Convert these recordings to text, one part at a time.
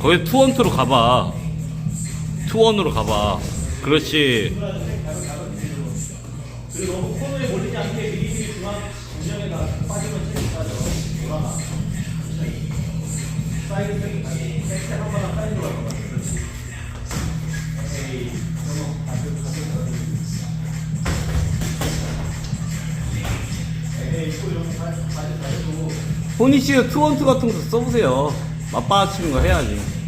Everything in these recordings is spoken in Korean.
거기 투원투로 가봐. 투원으로 가봐. 그렇지. 그리고 너무 코너에 몰리지 않게 미리미리 중앙 중앙에다 빠지면 체력 빠져. 돌아가. 사이드 백이 가지. 백스 한 번만 사이드로 갈 거야. 그렇지. 에이, 너무 가슴 가슴 가슴. 에이, 이거 좀 가슴 가슴 가슴. 호니 씨가 투원투 같은 거 써보세요. 맞받아치는 거 해야지.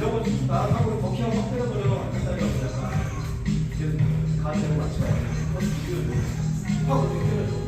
거좀 나하고 버킹하고 확 때려버려. 안 된다는 게 없잖아. 계속 가는 대로 맞춰. 하고 비교해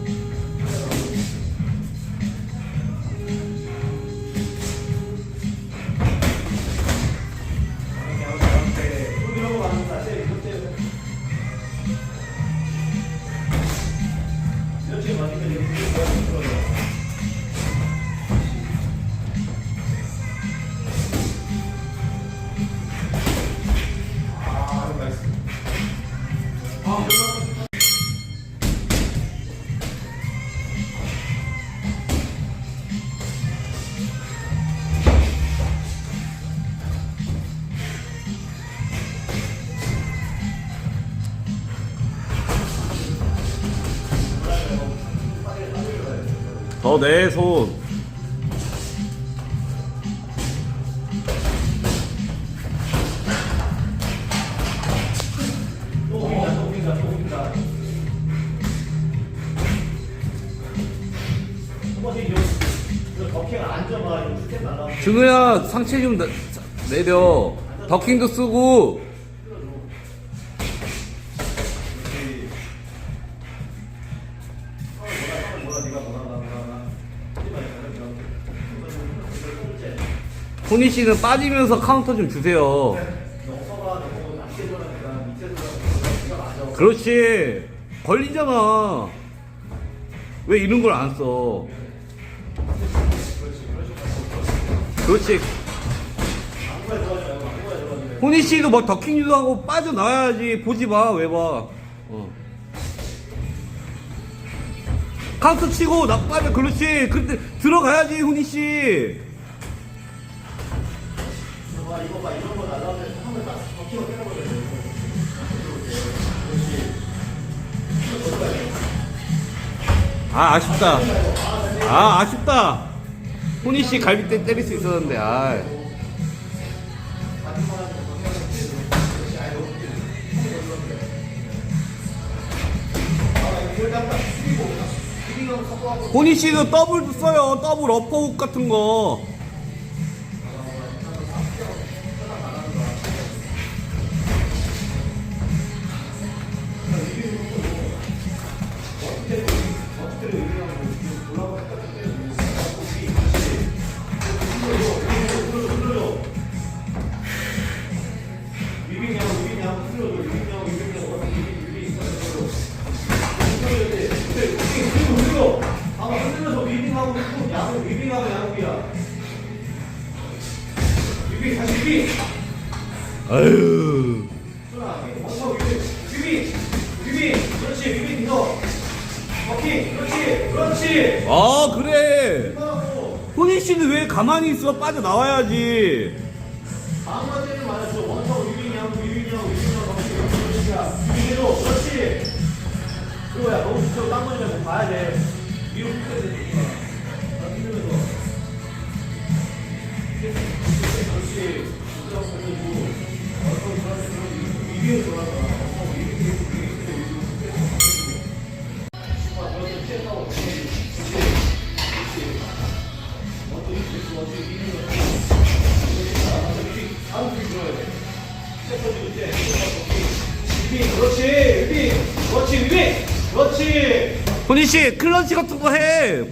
텝 날라. 준우야 상체 좀 내- 내려. 더킹도 쓰고. 호니 씨는 빠지면서 카운터 좀 주세요. 그렇지. 걸리잖아. 왜 이런 걸 안 써? 그렇지. 호니 씨도 막 더킹 유도 하고 빠져나와야지. 보지 마. 왜 봐. 어. 카운터 치고 나 빠져. 그렇지. 그때 들어가야지, 호니 씨. 이거 봐, 이거 봐, 이런 거 날라오면 한번 딱 버킹을 때려버려. 아, 아쉽다. 아, 아쉽다. 호니 씨 갈비 때 때릴 수 있었는데, 아. 호니 씨도 더블도 써요. 더블 어퍼훅 같은 거. 아유. 멈춰 그렇지 그렇지 그렇지 아 그래. 하고 훈이 씨는 왜 가만히 있어? 빠져 나와야지. 거지 말고 봐야 돼. 위로 나 흔들면서 그렇지 그렇지. 훈이 씨 클런치 같은 거 해.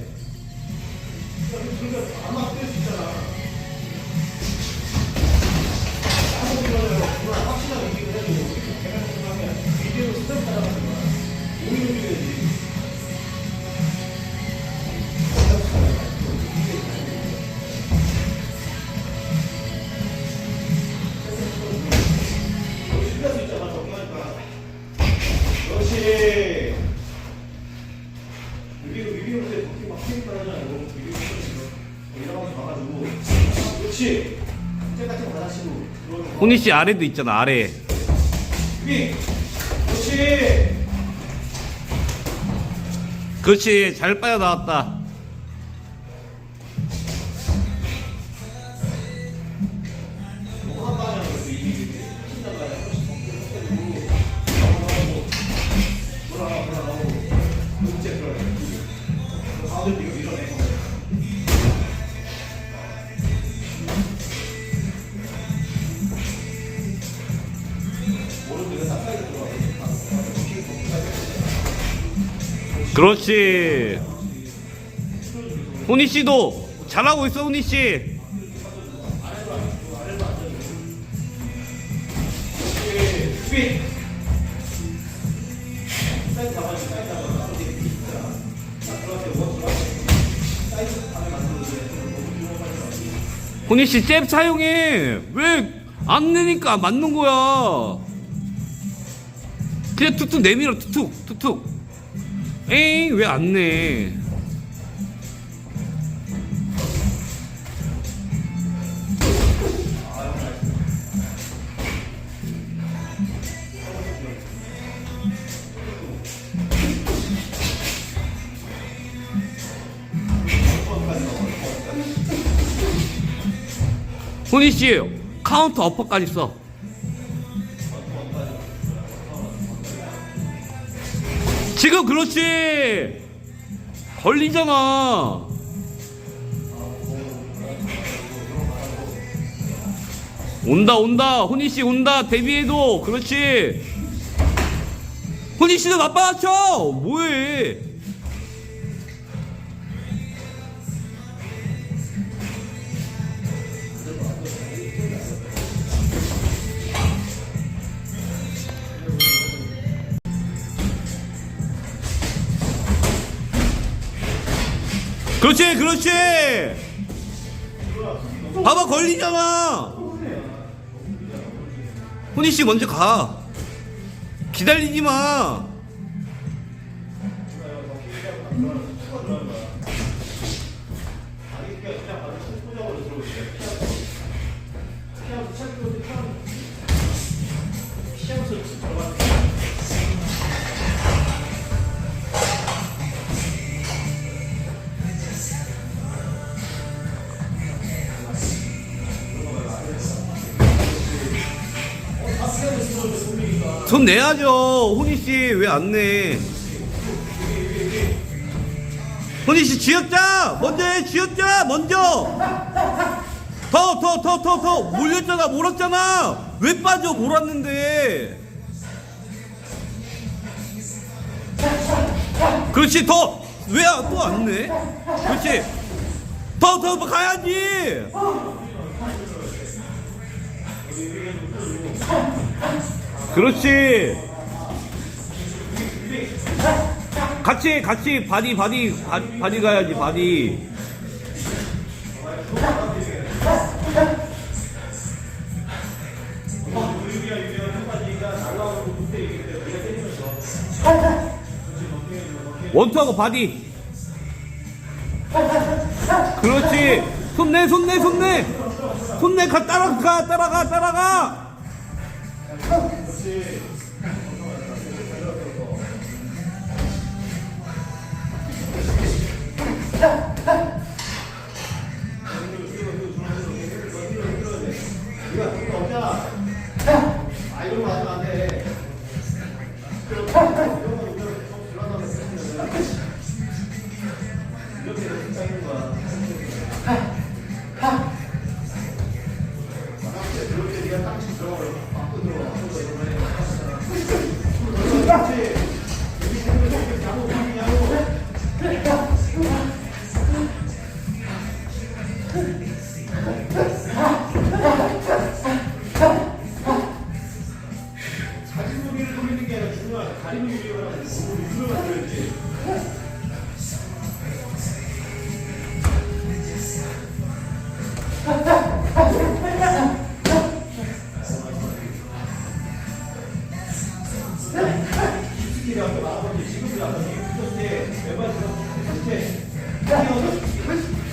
들어오는 거. 훈이 씨 아래도 있잖아 아래. 위. 그렇지. 그렇지 잘 빠져 나왔다. 방에 만들어주세요. 너무 뒤로 가지 마. 훈이 씨잽 사용해. 왜 안 내니까 맞는 거야. 그냥 툭툭 내밀어 툭툭 툭툭. 에이 왜 안 내? 훈이 씨 카운터 어퍼까지 써. 지금 그렇지. 걸리잖아. 온다 온다 훈이 씨 온다 데뷔해도 그렇지. 훈이 씨도 맞받아쳐 뭐해? 그렇지 그렇지. 봐봐 걸리잖아. 훈이 씨 먼저 가. 기다리지 마. 손 내야죠. 훈이 씨왜 안 내? 훈이 씨 쥐었자 먼저 해 쥐었자 먼저. 더 더 더 더 더 몰렸잖아 몰았잖아. 왜 빠져 몰았는데. 그렇지 더 왜 또 안 내? 그렇지. 더, 더 가야지. 그렇지. 같이, 같이, 바디, 바디, 바, 바디 가야지, 바디. 원투하고 바디. 그렇지. 손내, 손내, 손내. 손내, 가, 따라가, 따라가, 따라가. Yeah. 보면 스킬이 아까 말한 지금도 아까 붙었을 때 왼발 들어갔을 때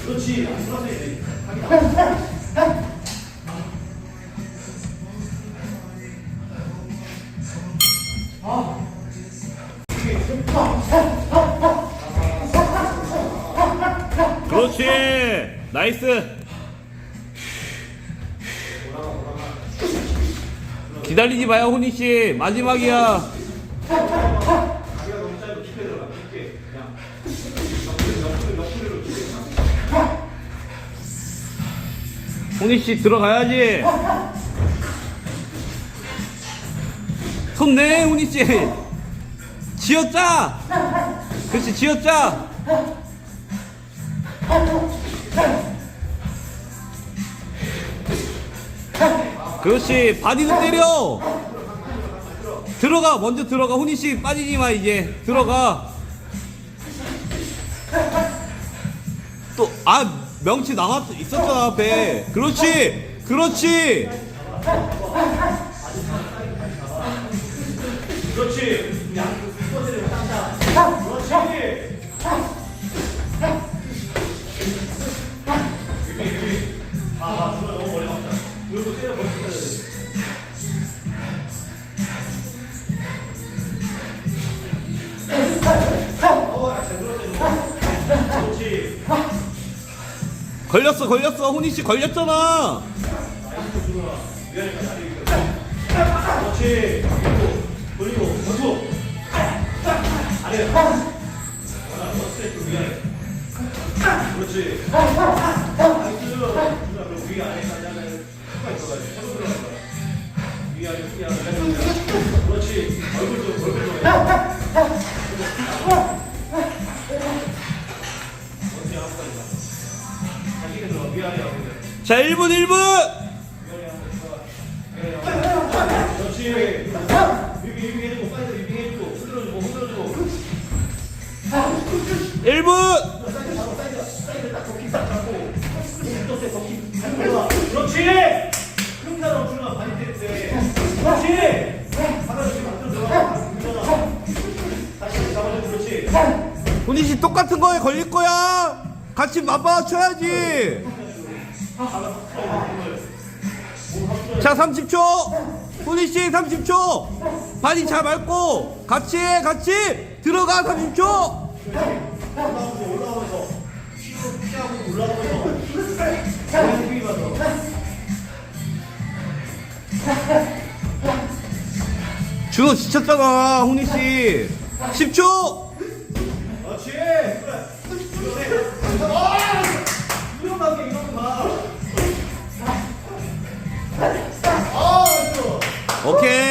그렇지 안 들어서 이제 그렇지. 나이스. 기다리지 마요, 훈이 씨. 마지막이야. 훈이 씨 들어가야지. 손 내, 훈이 씨. 지었자. 그렇지, 지었자. 그렇지, 바디도 때려. 들어가, 먼저 들어가. 훈이 씨 빠지지 마 이제. 들어가. 또, 아, 명치 남았, 있었잖아, 앞에. 그렇지! 그렇지! 그렇지 그렇지 아아 누가 너무 멀리 갔다 그리고 때려 걸렸어, 걸렸어. 훈이 씨 걸렸잖아. 그렇지. 그리고, 전투. 아래. 그렇지. 자, 1분, 1분! 그렇지. 유비 유비 해주고 사이드 유비 해주고 흔들어주고 흔들어주고 1분! 사이드 잡고 사이드 사이드 딱 덮기 딱 잡고 덮기 덮기 잘 걸어. 그렇지. 그렇게 하다. 그렇지. 받아주지 만들어 들어가. 다시 잡아줘 그렇지. 훈이 씨 똑같은 거에 걸릴 거야! 같이 맞받쳐야지! 자, 30초! 훈이 씨 30초! 발이 잘 밟고! 같이 해, 같이! 들어가, 30초! 올라오면서 올라오면서 피하고 피하고 올라오면서 그냥 힘이 받아. 준호 지쳤잖아, 훈이 씨! 10초! Okay.